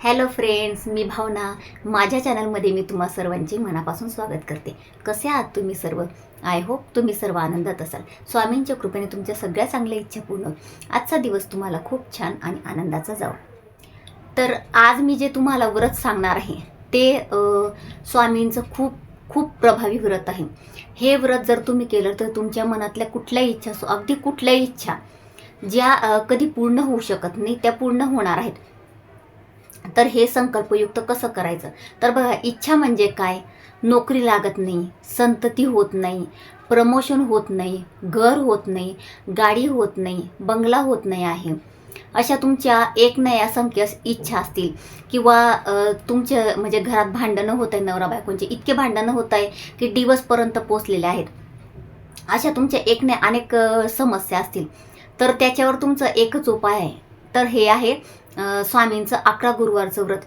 Hello friends मी भावना. माझ्या चॅनलमध्ये मी तुम्हा सर्वांचे मनापासून स्वागत करते. कसे आहात तुम्ही सर्व? आय होप तुम्ही सर्व आनंदात असाल. स्वामींच्या कृपेने तुमच्या सगळ्या चांगल्या इच्छा पूर्ण आजचा दिवस तुम्हाला खूप छान आणि आनंदाचा जाऊ तर आज मी जे तुम्हाला व्रत सांगणार आहे ते स्वामींचं खूप खूप प्रभावी व्रत आहे. हे व्रत जर तुम्ही केलं तर तुमच्या मनातल्या कुठल्याही इच्छा असो अगदी कुठल्याही इच्छा ज्या कधी पूर्ण होऊ शकत नाही त्या पूर्ण होणार आहेत. तर हे संकल्पयुक्त कसं करायचं? तर बघा इच्छा म्हणजे काय? नोकरी लागत नाही संतती होत नाही प्रमोशन होत नाही घर होत नाही गाडी होत नाही बंगला होत नाही आहे. अशा तुमच्या एक नाही असंख्य इच्छा असतील किंवा तुमच्या म्हणजे घरात भांडणं होत आहे नवरा बायकोंचे इतके भांडणं होत आहे की दिवसपर्यंत पोचलेले आहेत. अशा तुमच्या एक नाही अनेक समस्या असतील. तर त्याच्यावर तुमचं एकच उपाय आहे. तर हे आहे स्वामींचं अकरा गुरुवारचं व्रत.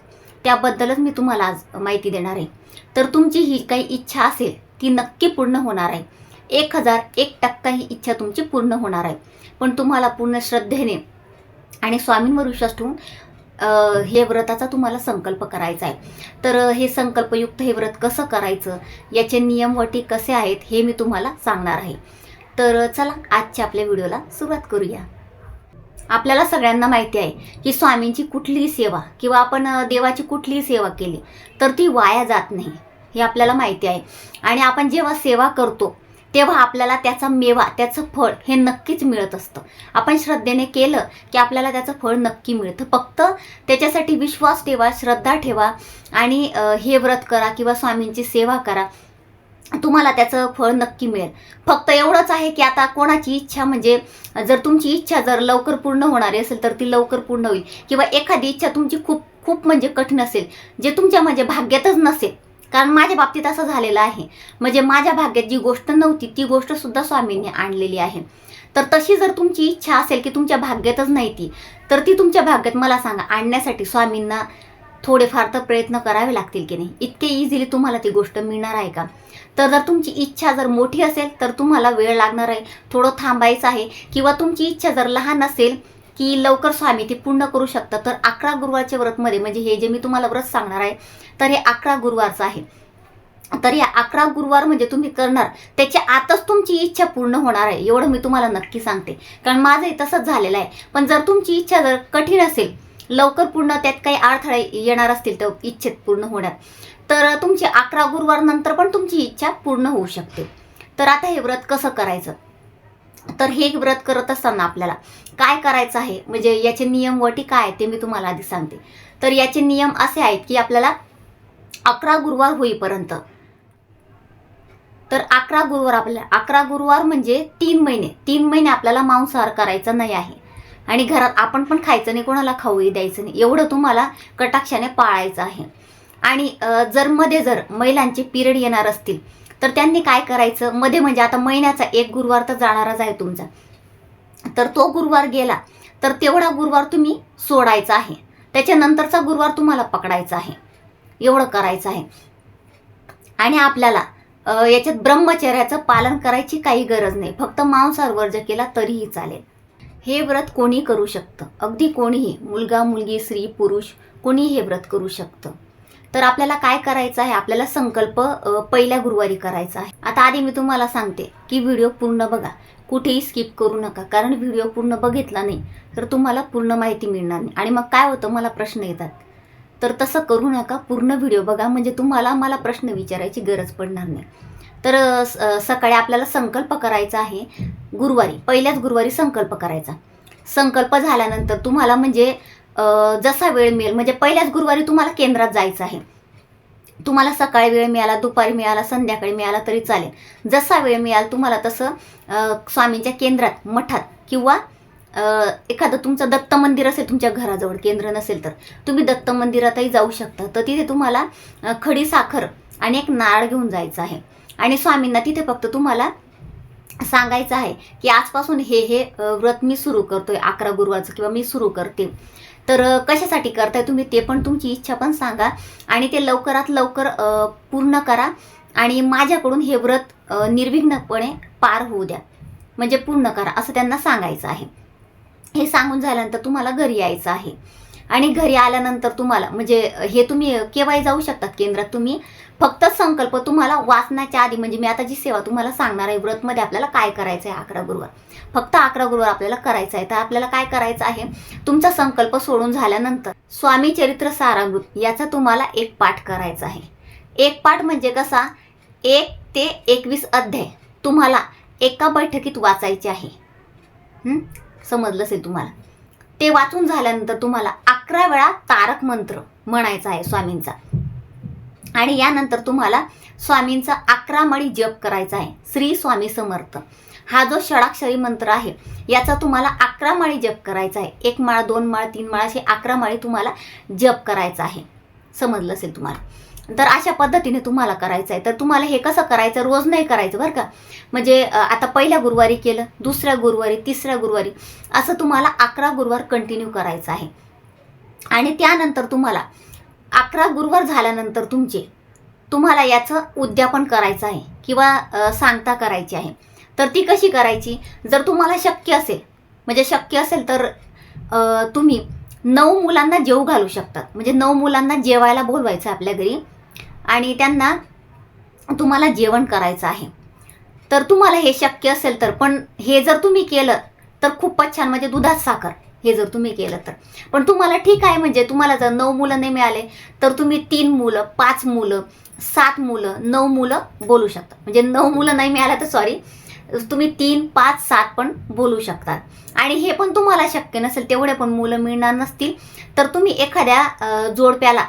त्याबद्दलच मी तुम्हाला आज माहिती देणार आहे. तर तुमची ही काही इच्छा असेल ती नक्की पूर्ण होणार आहे. एक हजार एक टक्का ही इच्छा तुमची पूर्ण होणार आहे. पण तुम्हाला पूर्ण श्रद्धेने आणि स्वामींवर विश्वास ठेवून हे व्रताचा तुम्हाला संकल्प करायचा आहे. तर हे संकल्पयुक्त हे व्रत कसं करायचं याचे नियम वटी कसे आहेत हे मी तुम्हाला सांगणार आहे. तर चला आजच्या आपल्या व्हिडिओला सुरुवात करूया. आपल्याला सगळ्यांना माहिती आहे की स्वामींची कुठलीही सेवा किंवा आपण देवाची कुठलीही सेवा केली तर ती वाया जात नाही हे आपल्याला माहिती आहे. आणि आपण जेव्हा सेवा करतो तेव्हा आपल्याला त्याचा मेवा त्याचं फळ हे नक्कीच मिळत असतं. आपण श्रद्धेने केलं की आपल्याला त्याचं फळ नक्की मिळतं. फक्त त्याच्यासाठी विश्वास ठेवा श्रद्धा ठेवा आणि हे व्रत करा किंवा स्वामींची सेवा करा. तुम्हाला त्याचं फळ नक्की मिळेल. फक्त एवढंच आहे की आता कोणाची इच्छा म्हणजे जर तुमची इच्छा जर लवकर पूर्ण होणारी असेल तर ती लवकर पूर्ण होईल. किंवा एखादी इच्छा तुमची खूप खूप म्हणजे कठीण असेल जे तुमच्या म्हणजे भाग्यातच नसेल. कारण माझ्या बाबतीत असं झालेलं आहे. म्हणजे माझ्या भाग्यात जी गोष्ट नव्हती ती गोष्ट सुद्धा स्वामींनी आणलेली आहे. तर तशी जर तुमची इच्छा असेल की तुमच्या भाग्यातच नाही ती तर ती तुमच्या भाग्यात मला सांगा आणण्यासाठी स्वामींना थोडेफार तर प्रयत्न करावे लागतील की नाही? इतके इझिली तुम्हाला ती गोष्ट मिळणार आहे का? तर जर तुमची इच्छा जर मोठी असेल तर तुम्हाला वेळ लागणार आहे. थोडं थांबायचं आहे. किंवा तुमची इच्छा जर लहान असेल की लवकर स्वामी ती पूर्ण करू शकता तर अकरा गुरुवारच्या व्रतमध्ये म्हणजे हे जे मी तुम्हाला व्रत सांगणार आहे तर हे अकरा गुरुवारचं आहे. तर या अकरा गुरुवार म्हणजे तुम्ही करणार त्याच्या आतच तुमची इच्छा पूर्ण होणार आहे. एवढं मी तुम्हाला नक्की सांगते. कारण माझंही तसंच झालेलं आहे. पण जर तुमची इच्छा जर कठीण असेल लवकर पूर्ण त्यात काही अडथळे येणार असतील तर इच्छेत पूर्ण होण्यात तर तुमची अकरा गुरुवार नंतर पण तुमची इच्छा पूर्ण होऊ शकते. तर आता हे व्रत कसं करायचं? तर हे व्रत करत असताना आपल्याला काय करायचं आहे? म्हणजे याचे नियम वटी काय आहे ते मी तुम्हाला आधी सांगते. तर याचे नियम असे आहेत की आपल्याला अकरा गुरुवार होईपर्यंत तर अकरा गुरुवार आपल्याला अकरा गुरुवार म्हणजे तीन महिने. तीन महिने आपल्याला मांसाहार करायचा नाही आहे. आणि घरात आपण पण खायचं नाही कोणाला खाऊही द्यायचं नाही. एवढं तुम्हाला कटाक्षाने पाळायचं आहे. आणि जर मध्ये जर महिलांचे पिरियड येणार असतील तर त्यांनी काय करायचं? मध्ये म्हणजे आता महिन्याचा एक गुरुवार तर जाणारच आहे तुमचा. तर तो गुरुवार गेला तर तेवढा गुरुवार तुम्ही सोडायचा आहे. त्याच्यानंतरचा गुरुवार तुम्हाला पकडायचा आहे. एवढं करायचं आहे. आणि आपल्याला याच्यात ब्रह्मचर्याचं पालन करायची काही गरज नाही. फक्त मांसाहार वर्ज केला तरीही चालेल. हे व्रत कोणी करू शकतं? अगदी कोणीही मुलगा मुलगी स्त्री पुरुष कोणी हे व्रत करू शकतं. तर आपल्याला काय करायचं आहे? आपल्याला संकल्प पहिल्या गुरुवारी करायचा आहे. आता आधी मी तुम्हाला सांगते की व्हिडिओ पूर्ण बघा. कुठेही स्किप करू नका. कारण व्हिडिओ पूर्ण बघितला नाही तर तुम्हाला पूर्ण माहिती मिळणार नाही. आणि मग काय होतं? मला प्रश्न येतात. तर तसं करू नका. पूर्ण व्हिडिओ बघा. म्हणजे तुम्हाला मला प्रश्न विचारायची गरज पडणार नाही. तर सकाळी आपल्याला संकल्प करायचा आहे. गुरुवारी पहिल्याच गुरुवारी संकल्प करायचा. संकल्प झाल्यानंतर तुम्हाला म्हणजे जसा वेळ मिळेल म्हणजे पहिल्याच गुरुवारी तुम्हाला केंद्रात जायचं आहे. तुम्हाला सकाळी वेळ मिळाला दुपारी मिळाला संध्याकाळी मिळाला तरी चालेल. जसा वेळ मिळाल तुम्हाला तसं स्वामींच्या केंद्रात मठात किंवा एखादं तुमचं दत्त मंदिर असेल तुमच्या घराजवळ केंद्र नसेल तर तुम्ही दत्त मंदिरातही जाऊ शकता. तर तिथे तुम्हाला खडी साखर आणि एक नारळ घेऊन जायचं आहे. आणि स्वामींना तिथे फक्त तुम्हाला सांगायचं आहे की आजपासून हे हे व्रत मी सुरू करतोय अकरा गुरुवारचं किंवा मी सुरू करते. तर कशासाठी करताय तुम्ही ते पण तुमची इच्छा पण सांगा आणि ते लवकरात लवकर पूर्ण करा आणि माझ्याकडून हे व्रत निर्विघ्नपणे पार होऊ द्या. म्हणजे पूर्ण करा असं त्यांना सांगायचं आहे. हे सांगून झाल्यानंतर तुम्हाला घरी यायचं आहे. आणि घरी आल्यानंतर तुम्हाला म्हणजे हे तुम्ही केव्हाही जाऊ शकतात केंद्रात तुम्ही फक्त संकल्प तुम्हाला वाचण्याच्या आधी म्हणजे मी आता जी सेवा तुम्हाला सांगणार आहे व्रतमध्ये आपल्याला काय करायचं आहे अकरा गुरुवार? फक्त अकरा गुरुवार आपल्याला करायचं आहे. तर आपल्याला काय करायचं आहे? तुमचा संकल्प सोडून झाल्यानंतर स्वामी चरित्र सारामृत याचा तुम्हाला एक पाठ करायचा आहे. एक पाठ म्हणजे कसा? एक ते एकवीस अध्याय. तुम्हाला एका बैठकीत वाचायचे आहे. समजलं असेल तुम्हाला? ते वाचून झाल्यानंतर तुम्हाला अकरा वेळा तारक मंत्र म्हणायचा आहे स्वामींचा. आणि यानंतर तुम्हाला स्वामींचा अकरा मळी जप करायचा आहे. श्री स्वामी समर्थ. हा जो षडाक्षरी मंत्र आहे याचा तुम्हाला अकरा माळी जप करायचा आहे. एक माळ दोन माळ तीन माळ असे अकरा माळी तुम्हाला जप करायचा आहे. समजलं असेल तुम्हाला? तर अशा पद्धतीने तुम्हाला करायचं आहे तर तुम्हाला हे कसं करायचं? रोज नाही करायचं बरं का? म्हणजे आता पहिल्या गुरुवारी केलं दुसऱ्या गुरुवारी तिसऱ्या गुरुवारी असं तुम्हाला अकरा गुरुवार कंटिन्यू करायचं आहे. आणि त्यानंतर तुम्हाला अकरा गुरुवार झाल्यानंतर तुमचे तुम्हाला याचं उद्यापन करायचं आहे किंवा सांगता करायची आहे. तर ती कशी करायची? जर तुम्हाला शक्य असेल म्हणजे शक्य असेल तर तुम्ही नऊ मुलांना जेव घालू शकतात म्हणजे नऊ मुलांना जेवायला बोलवायचं आपल्या घरी. आणि त्यांना तुम्हाला जेवण करायचं आहे. तर तुम्हाला हे शक्य असेल तर पण हे जर तुम्ही केलं तर खूपच छान. म्हणजे दुधात साखर हे जर तुम्ही केलं तर. पण तुम्हाला ठीक आहे म्हणजे तुम्हाला जर नऊ मुलं नाही मिळाले तर तुम्ही तीन मुलं पाच मुलं सात मुलं नऊ मुलं बोलू शकता. म्हणजे नऊ मुलं नाही मिळालं तर सॉरी तुम्ही तीन पाच सात पण बोलू शकतात आणि हे पण तुम्हाला शक्य नसेल तेवढे पण मुलं मिळणार नसतील तर तुम्ही एखाद्या जोडप्याला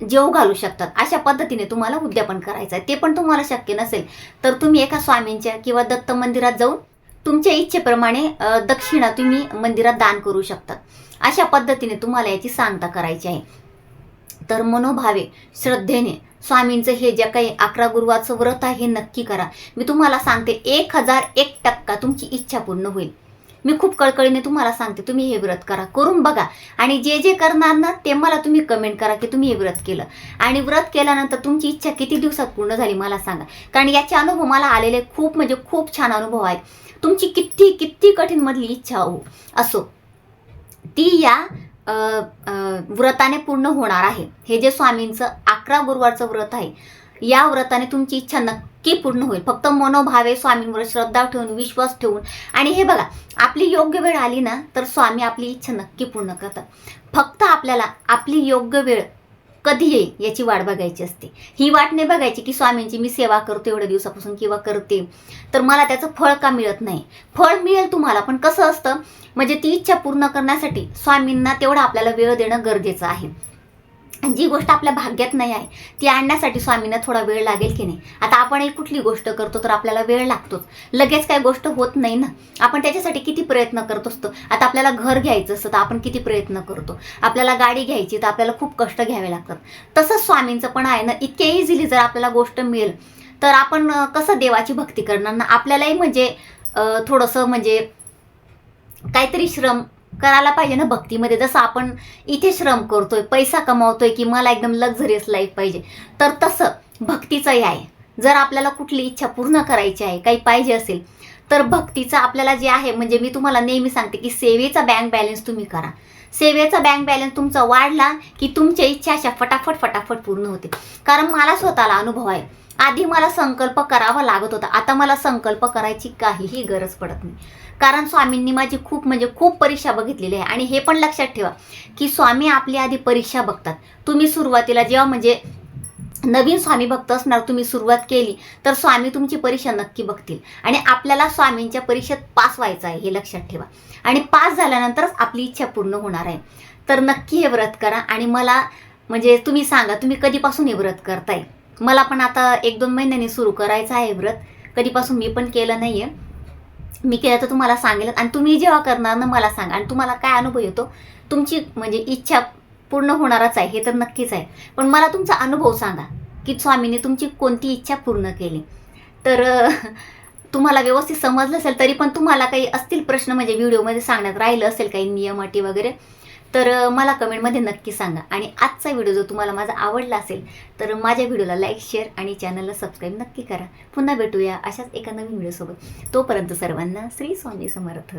जेव घालू शकतात. अशा पद्धतीने तुम्हाला उद्यापन करायचं आहे. ते पण तुम्हाला शक्य नसेल तर तुम्ही एका स्वामींच्या किंवा दत्त मंदिरात जाऊन तुमच्या इच्छेप्रमाणे दक्षिणा तुम्ही मंदिरात दान करू शकतात. अशा पद्धतीने तुम्हाला याची सांगता करायची आहे. तर मनोभावे श्रद्धेने स्वामींचं हे जे काही अकरा गुरुवारचं व्रत आहे हे नक्की करा. मी तुम्हाला सांगते एक हजार एक टक्का तुमची इच्छा पूर्ण होईल. मी खूप कळकळीने तुम्हाला सांगते तुम्ही हे व्रत करा. करून बघा. आणि जे जे करणार ना ते मला तुम्ही कमेंट करा की तुम्ही हे व्रत केलं. आणि व्रत केल्यानंतर तुमची इच्छा किती दिवसात पूर्ण झाली मला सांगा. कारण याचे अनुभव मला आलेले खूप म्हणजे खूप छान अनुभव आहेत. तुमची किती किती कठीण मधली इच्छा हो. असो. ती या व्रताने पूर्ण होणार आहे. हे जे स्वामींचं अकरा गुरुवारचं व्रत आहे या व्रताने तुमची इच्छा नक्की पूर्ण होईल. फक्त मनोभावे स्वामींवर श्रद्धा ठेवून विश्वास ठेवून. आणि हे बघा आपली योग्य वेळ आली ना तर स्वामी आपली इच्छा नक्की पूर्ण करतात. फक्त आपल्याला आपली योग्य वेळ कधी येईल याची वाट बघायची असते. ही वाट नाही बघायची की स्वामींची मी सेवा करतो एवढ्या दिवसापासून किंवा करते. तर मला त्याचं फळ का मिळत नाही? फळ मिळेल तुम्हाला पण कसं असतं? म्हणजे ती इच्छा पूर्ण करण्यासाठी स्वामींना तेवढा आपल्याला वेळ देणं गरजेचं आहे. जी गोष्ट आपल्या भाग्यात नाही आहे ती आणण्यासाठी स्वामींना थोडा वेळ लागेल की नाही? आता आपण एक कुठली गोष्ट करतो तर आपल्याला वेळ लागतोच. लगेच काही गोष्ट होत नाही ना. आपण त्याच्यासाठी किती प्रयत्न करत असतो? आता आपल्याला घर घ्यायचं असतं तर आपण किती प्रयत्न करतो? आपल्याला गाडी घ्यायची तर आपल्याला खूप कष्ट घ्यावे लागतात. तसंच स्वामींचं पण आहे ना इतक्या इझिली जर आपल्याला गोष्ट मिळेल तर आपण कसं देवाची भक्ती करणार ना? आपल्यालाही म्हणजे थोडंसं म्हणजे काहीतरी श्रम करायला पाहिजे ना भक्तीमध्ये. जसं आपण इथे श्रम करतोय पैसा कमावतोय की मला एकदम लक्झरियस लाईफ पाहिजे. तर तसं भक्तीचंही आहे. जर आपल्याला कुठली इच्छा पूर्ण करायची आहे काही पाहिजे असेल तर भक्तीचं आपल्याला जे आहे म्हणजे मी तुम्हाला नेहमी सांगते की सेवेचा बँक बॅलन्स तुम्ही करा. सेवेचा बँक बॅलन्स तुमचा वाढला की तुमच्या इच्छा अशा फटाफट फटाफट पूर्ण होते. कारण मला स्वतःला अनुभव आहे. आधी मला संकल्प करावा लागत होता. आता मला संकल्प करायची काहीही गरज पडत नाही. कारण स्वामींनी माझी खूप म्हणजे खूप परीक्षा बघितलेली आहे. आणि हे पण लक्षात ठेवा की स्वामी आपली आधी परीक्षा बघतात. तुम्ही सुरुवातीला जेव्हा म्हणजे नवीन स्वामी भक्त असणार तुम्ही सुरुवात केली तर स्वामी तुमची परीक्षा नक्की बघतील. आणि आपल्याला स्वामींच्या परीक्षेत पास व्हायचं आहे हे लक्षात ठेवा. आणि पास झाल्यानंतरच आपली इच्छा पूर्ण होणार आहे. तर नक्की हे व्रत करा आणि मला म्हणजे तुम्ही सांगा तुम्ही कधीपासून हे व्रत करताय? मला पण आता एक दोन महिन्यांनी सुरू करायचं आहे व्रत. कधीपासून मी पण केलं नाही आहे मी केलं तर तुम्हाला सांगेल आणि तुम्ही जेव्हा करणार ना मला सांगा. आणि तुम्हाला काय अनुभव येतो? तुमची म्हणजे इच्छा पूर्ण होणारच आहे हे तर नक्कीच आहे. पण मला तुमचा अनुभव सांगा की स्वामीने तुमची कोणती इच्छा पूर्ण केली? तर तुम्हाला व्यवस्थित समजलं असेल तरी पण तुम्हाला काही असतील प्रश्न म्हणजे व्हिडिओमध्ये सांगण्यात राहिलं असेल काही नियम अटी वगैरे तर मला कमेंटमध्ये नक्की सांगा. आणि आजचा व्हिडिओ जर तुम्हाला माझा आवडला असेल तर माझ्या व्हिडिओला लाईक शेअर आणि चॅनलला सबस्क्राईब नक्की करा. पुन्हा भेटूया अशाच एका नवीन व्हिडिओसोबत. तोपर्यंत सर्वांना श्री स्वामी समर्थ.